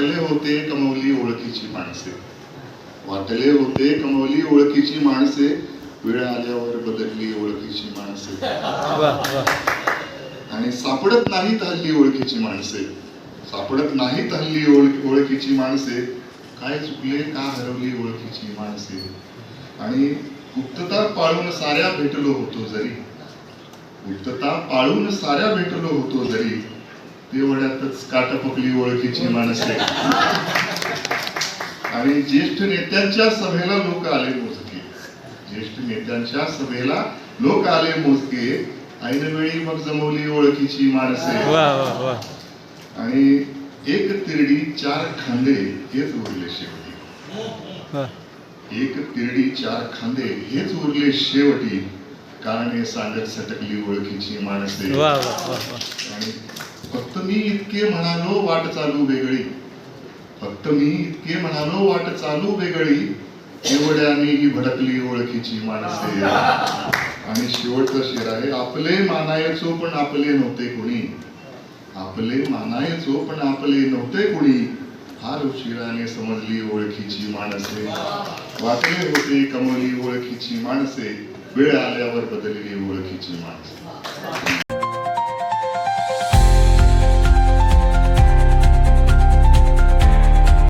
वाटले होते कमवली ओळखीची माणसे. वाटले होते कमवली ओळखीची माणसे वेळ आल्यावर बदलली ओळखीची माणसे. आणि सापडत नाहीत हल्ली ओळखीची माणसे. सापडत नाहीत हल्ली ओळखीची माणसे. काय चुकले का हरवली ओळखीची माणसे? आणि गुप्तता पाळून साऱ्या भेटलो होतो जरी. गुप्तता पाळून साऱ्या भेटलो होतो जरी. तेवढ्यातच काटपकली ओळखीची माणसे. आणि ज्येष्ठ नेत्यांच्या सभेला लोक आले मोजके. ज्येष्ठ नेत्यांच्या सभेला लोक आले मोजके. ऐन वेळी मग जमवली ओळखीची माणसे. आणि एक तिरडी चार खांदे हेच उरले शेवटी. एक तिरडी चार खांदे हेच उरले शेवटी. कारणे सांगत सटकली ओळखीची माणसे. आणि मी इतके म्हणालो वाट चालू वेगळी फक्त मी इतके म्हणालो वाट चालू वेगळी एवढ्याने ही भडकली ओळखीची माणसे. आणि शेवटचं शेर आहे आपले मानायचो पण आपले नव्हते कोणी. आपले मानायचो पण आपले नव्हते कोणी. फार उशिराने समजली ओळखीची माणसे. वाटले होते कमवली ओळखीची माणसे. वेळ आल्यावर बदलली ओळखीची माणसे.